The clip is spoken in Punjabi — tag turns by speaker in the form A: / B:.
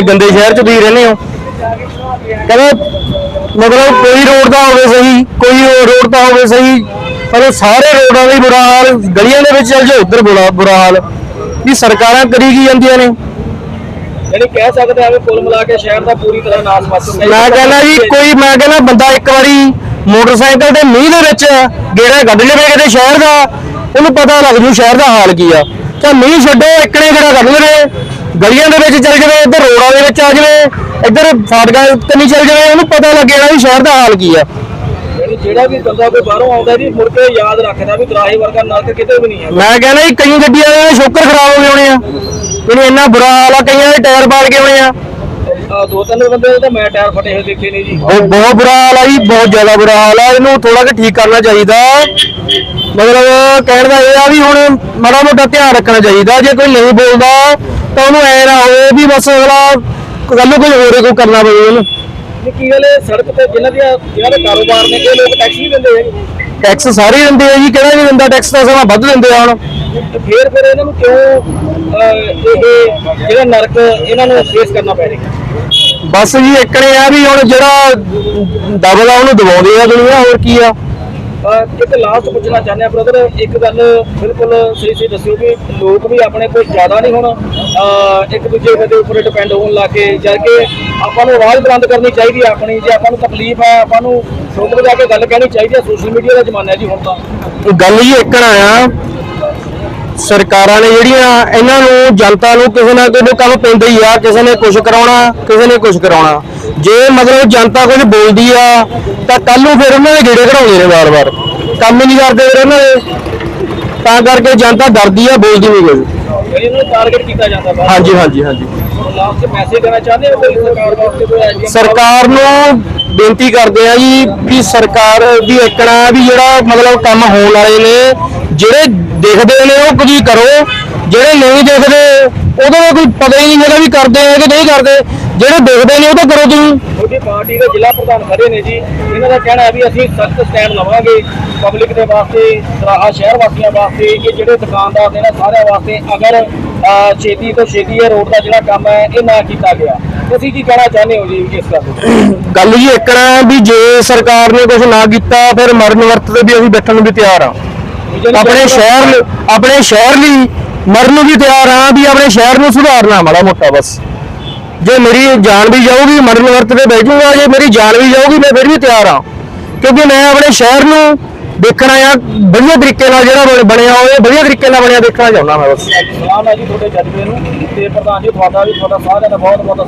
A: ਇਹ ਗੰਦੇ ਸ਼ਹਿਰ 'ਚ ਤੁਸੀਂ ਰਹਿੰਦੇ ਹੋ? ਕਹਿੰਦਾ ਮਤਲਬ ਕੋਈ ਰੋਡ ਦਾ ਹੋਵੇ ਸਹੀ ਕੋਈ ਰੋਡ ਦਾ ਹੋਵੇ ਸਹੀ ਪਰ ਸਾਰੇ ਰੋਡਾਂ ਦਾ ਹੀ ਬੁਰਾ ਹਾਲ ਗਲੀਆਂ ਦੇ ਵਿੱਚ ਚੱਲ ਜਾਓ ਉਧਰ ਬੁਰਾ ਬੁਰਾ ਹਾਲ। ਵੀ ਸਰਕਾਰਾਂ ਕਰੀ ਕੀ ਜਾਂਦੀਆਂ ਨੇ?
B: ਯਾਨੀ ਕਹਿ ਸਕਦੇ ਆ ਵੀ ਕੁੱਲ ਮਿਲਾ ਕੇ ਸ਼ਹਿਰ ਦਾ ਪੂਰੀ ਤਰ੍ਹਾਂ ਨਾਸ ਹੈ।
A: ਮੈਂ ਕਹਿੰਦਾ ਜੀ ਕੋਈ ਮੈਂ ਕਹਿੰਦਾ ਬੰਦਾ ਇੱਕ ਵਾਰੀ ਮੋਟਰਸਾਈਕਲ ਤੇ ਮੀਂਹ ਦੇ ਵਿੱਚ ਗੇੜਾ ਕੱਢ ਲਵੇ ਕਿਤੇ ਸ਼ਹਿਰ ਦਾ ਉਹਨੂੰ ਪਤਾ ਲੱਗ ਜੂ ਸ਼ਹਿਰ ਦਾ ਹਾਲ ਕੀ ਆ। ਤਾਂ ਮੀਂਹ ਛੱਡੋ ਇੱਕਨੇ ਗੇੜਾ ਕੱਢ ਲਵੇ ਗਲੀਆਂ ਦੇ ਵਿੱਚ ਚੱਲ ਜਾਵੇ ਇੱਧਰ ਰੋਡਾਂ ਦੇ ਵਿੱਚ ਆ ਜਾਵੇ ਇੱਧਰ ਫਾਟਕਾਂ ਨਹੀਂ ਚੱਲ ਜਾਵੇ ਉਹਨੂੰ ਪਤਾ ਲੱਗੇਗਾ ਵੀ ਸ਼ਹਿਰ ਦਾ ਹਾਲ ਕੀ ਆ।
B: ਜਿਹੜਾ ਵੀ ਬੰਦਾ ਕੋਈ ਬਾਹਰੋਂ ਆਉਂਦਾ ਜੀ ਮੁੜ ਕੇ ਯਾਦ ਰੱਖਦਾ ਵੀ ਦਰਾਹੇ ਵਰਗਾ ਨਰਕ ਕਿਤੇ ਵੀ ਨਹੀਂ ਹੈ
A: ਮੈਂ ਕਹਿੰਦਾ ਜੀ ਕਈ ਗੱਡੀਆਂ ਦੇ ਸ਼ੋਕਰ ਖਰਾਬ ਹੋ ਗਏ ਹੋਣੇ ਆ। ਇਹਨੂੰ ਇੰਨਾ ਬੁਰਾ ਹਾਲ ਆ ਕਈਆਂ ਦੇ ਟਾਇਰ ਪਾੜ ਗਏ ਹੋਣੇ ਆ।
B: ਦੋ ਤਿੰਨ ਬੰਦੇ ਦੇ ਤਾਂ ਮੈਂ ਟਾਇਰ ਫਟੇ ਹੋਏ ਦੇਖੇ ਨੇ ਜੀ।
A: ਉਹ ਬਹੁਤ ਬੁਰਾ ਹਾਲ ਆ ਜੀ ਬਹੁਤ ਜ਼ਿਆਦਾ ਬੁਰਾ ਹਾਲ ਆ। ਇਹਨੂੰ ਥੋੜਾ ਜਿਹਾ ਠੀਕ ਕਰਨਾ ਚਾਹੀਦਾ। ਮਤਲਬ ਕਹਿਣ ਦਾ ਇਹ ਆ ਵੀ ਹੁਣ ਮਾੜਾ ਮੋਟਾ ਧਿਆਨ ਰੱਖਣਾ ਚਾਹੀਦਾ। ਜੇ ਕੋਈ ਨਹੀਂ ਬੋਲਦਾ ਤਾਂ ਉਹਨੂੰ ਐ ਨਾ ਹੋਵੇ ਵੀ ਬਸ ਅਗਲਾ ਕੱਲ ਨੂੰ ਕੋਈ ਹੋਰ ਹੀ ਕੋਈ ਕਰਨਾ ਪਵੇ ਉਹਨੂੰ।
B: ਇਹ ਕੀ ਗੱਲ ਹੈ ਸੜਕ ਤੇ ਜਿਨ੍ਹਾਂ ਦੀਆਂ ਜਿਨ੍ਹਾਂ ਦੇ ਕਾਰੋਬਾਰ ਨੇ ਇਹ ਲੋਕ ਟੈਕਸ ਨਹੀਂ ਦਿੰਦੇ ਹੈਗੇ।
A: ਟੈਕਸ ਸਾਰੇ ਦਿੰਦੇ ਆ ਜੀ ਕਿਹੜਾ ਨਹੀਂ ਦਿੰਦਾ ਟੈਕਸ ਤਾਂ ਸਮਾਂ ਵੱਧ ਦਿੰਦੇ ਆ ਹੁਣ।
B: ਤੇ ਫੇਰ ਫਿਰ ਇਹਨਾਂ ਨੂੰ ਕਿਉਂ ਇਹ ਜਿਹੜਾ ਨਰਕ ਇਹਨਾਂ ਨੂੰ ਫੇਸ ਕਰਨਾ ਪੈ ਰਿਹਾ?
A: ਬਸ ਜੀ ਇੱਕਣੇ ਆ ਵੀ ਹੁਣ ਜਿਹੜਾ ਦਬਦਾ ਉਹਨੂੰ ਦਬਾਉਂਦੇ ਆ ਦੁਨੀਆ ਹੋਰ ਕੀ ਆ?
B: ਇੱਕ ਲਾਸਟ ਪੁੱਛਣਾ ਚਾਹੁੰਦੇ ਆ ਬ੍ਰਦਰ ਇੱਕ ਗੱਲ ਬਿਲਕੁਲ ਸਹੀ ਸਹੀ ਦੱਸਿਓ ਕਿ ਲੋਕ ਵੀ ਆਪਣੇ ਕੋਈ ਜ਼ਿਆਦਾ ਨਹੀਂ ਹੁਣ ਇੱਕ ਦੂਜੇ ਦੇ ਉੱਪਰ ਡਿਪੈਂਡ ਹੋਣ ਲੱਗੇ ਜਦ ਕਿ ਆਪਾਂ ਨੂੰ ਆਵਾਜ਼ ਬੁਲੰਦ ਕਰਨੀ ਚਾਹੀਦੀ ਹੈ ਆਪਣੀ ਜੇ ਆਪਾਂ ਨੂੰ ਤਕਲੀਫ ਹੈ ਆਪਾਂ ਨੂੰ ਰੁਕ ਜਾ ਕੇ ਗੱਲ ਕਹਿਣੀ ਚਾਹੀਦੀ ਹੈ ਸੋਸ਼ਲ ਮੀਡੀਆ ਦਾ ਜ਼ਮਾਨਾ ਹੈ ਜੀ ਹੁਣ ਤਾਂ।
A: ਗੱਲ ਹੀ ਇੱਕਣਾ ਆ ਸਰਕਾਰਾਂ ਨੇ ਜਿਹੜੀਆਂ ਇਹਨਾਂ ਨੂੰ ਜਨਤਾ ਨੂੰ ਕਿਸੇ ਨਾ ਕਿਸੇ ਕੰਮ ਪੈਂਦਾ ਹੀ ਆ ਕਿਸੇ ਨੇ ਕੁਝ ਕਰਾਉਣਾ ਕਿਸੇ ਨੇ ਕੁਝ ਕਰਾਉਣਾ। ਜੇ ਮਤਲਬ ਜਨਤਾ ਕੁਝ ਬੋਲਦੀ ਆ ਤਾਂ ਕੱਲ ਨੂੰ ਫਿਰ ਉਹਨਾਂ ਦੇ ਗੇੜੇ ਘੜਾਉਂਦੇ ਨੇ ਵਾਰ-ਵਾਰ। ਕੰਮ ਹੀ ਨਹੀਂ ਕਰਦੇ ਫਿਰ ਉਹਨਾਂ ਦੇ। ਤਾਂ ਕਰਕੇ ਜਨਤਾ ਡਰਦੀ ਆ ਬੋਲਦੀ ਨਹੀਂ। ਕੁਝ
B: ਜਿਹੜੀ ਇਹਨਾਂ ਨੂੰ ਟਾਰਗੇਟ ਕੀਤਾ ਜਾਂਦਾ
A: ਹਾਂਜੀ ਹਾਂਜੀ ਹਾਂਜੀ।
B: ਸਰਕਾਰ
A: ਨੂੰ ਬੇਨਤੀ ਕਰਦੇ ਆ ਜੀ ਵੀ ਸਰਕਾਰ ਦੀ ਇੱਕਣਾ ਵੀ ਜਿਹੜਾ ਮਤਲਬ ਕੰਮ ਹੋਣ ਵਾਲੇ ਨੇ ਜਿਹੜੇ ਦੇਖਦੇ ਨੇ ਉਹ ਕੁਝ ਕਰੋ ਜਿਹੜੇ ਨਹੀਂ ਦੇਖਦੇ ਉਹਦਾ ਕੋਈ ਪਤਾ ਹੀ ਨਹੀਂ ਹੈਗਾ ਵੀ ਕਰਦੇ ਆ ਕਿ ਨਹੀਂ ਕਰਦੇ। ਜਿਹੜੇ ਦੇਖਦੇ ਨੇ ਉਹ ਤਾਂ ਕਰੋ ਤੁਸੀਂ।
B: ਤੁਹਾਡੀ ਪਾਰਟੀ ਦੇ ਜ਼ਿਲ੍ਹਾ ਪ੍ਰਧਾਨ ਖੜੇ ਨੇ ਜੀ। ਇਹਨਾਂ ਦਾ ਕਹਿਣਾ ਹੈ ਵੀ ਅਸੀਂ ਸਖਤ ਸਟੈਂਡ ਲਵਾਂਗੇ ਪਬਲਿਕ ਦੇ ਵਾਸਤੇ ਸਰਾਹਾ ਸ਼ਹਿਰ ਵਾਸੀਆਂ ਵਾਸਤੇ ਇਹ ਜਿਹੜੇ ਦੁਕਾਨਦਾਰ ਨੇ ਨਾ ਸਾਰਿਆਂ ਵਾਸਤੇ ਅਗਰ ਅਹ, ਛੇਤੀ ਤੋਂ ਛੇਤੀ ਇਹ ਰੋਡ ਦਾ ਜਿਹੜਾ ਕੰਮ ਹੈ ਇਹ ਨਾ ਕੀਤਾ ਗਿਆ। ਤੁਸੀਂ ਕੀ ਕਹਿਣਾ ਚਾਹੁੰਦੇ ਹੋ ਜੀ ਇਸ ਗੱਲ ਤੇ
A: ਗੱਲ ਜੀ ਇੱਕਣਾ ਹੈ ਵੀ ਜੇ ਸਰਕਾਰ ਨੇ ਕੁਝ ਨਾ ਕੀਤਾ ਫਿਰ ਮਰਨ ਵਰਤ ਤੇ ਵੀ ਅਸੀਂ ਬੈਠਣ ਨੂੰ ਵੀ ਤਿਆਰ ਆ। ਆਪਣੇ ਸ਼ਹਿਰ ਆਪਣੇ ਸ਼ਹਿਰ ਲਈ ਮਰਨ ਨੂੰ ਵੀ ਤਿਆਰ ਆ ਵੀ ਆਪਣੇ ਸ਼ਹਿਰ ਨੂੰ ਸੁਧਾਰਨਾ ਮਾੜਾ ਮੋਟਾ ਬਸ। ਜੇ ਮੇਰੀ ਜਾਨ ਵੀ ਜਾਊਗੀ ਮਰਨ ਵਰਤ ਤੇ ਬਹਿ ਜਾਊਗਾ ਜੇ ਮੇਰੀ ਜਾਨ ਵੀ ਜਾਊਗੀ ਮੈਂ ਫਿਰ ਵੀ ਤਿਆਰ ਆ। ਕਿਉਂਕਿ ਮੈਂ ਆਪਣੇ ਸ਼ਹਿਰ ਨੂੰ ਦੇਖਣਾ ਆ ਵਧੀਆ ਤਰੀਕੇ ਨਾਲ ਜਿਹੜਾ ਬਣ- ਬਣਿਆ ਹੋਵੇ ਵਧੀਆ ਤਰੀਕੇ ਨਾਲ ਬਣਿਆ ਦੇਖਣਾ ਚਾਹੁੰਦਾ ਮੈਂ ਬਸ।
B: ਸਲਾਮ ਹੈ ਜੀ ਤੁਹਾਡੇ ਜਜ਼ਬੇ ਨੂੰ। ਤੇ ਪ੍ਰਧਾਨ ਜੀ ਤੁਹਾਡਾ ਵੀ ਤੁਹਾਡਾ ਸਾਰਿਆਂ ਦਾ ਬਹੁਤ ਬਹੁਤ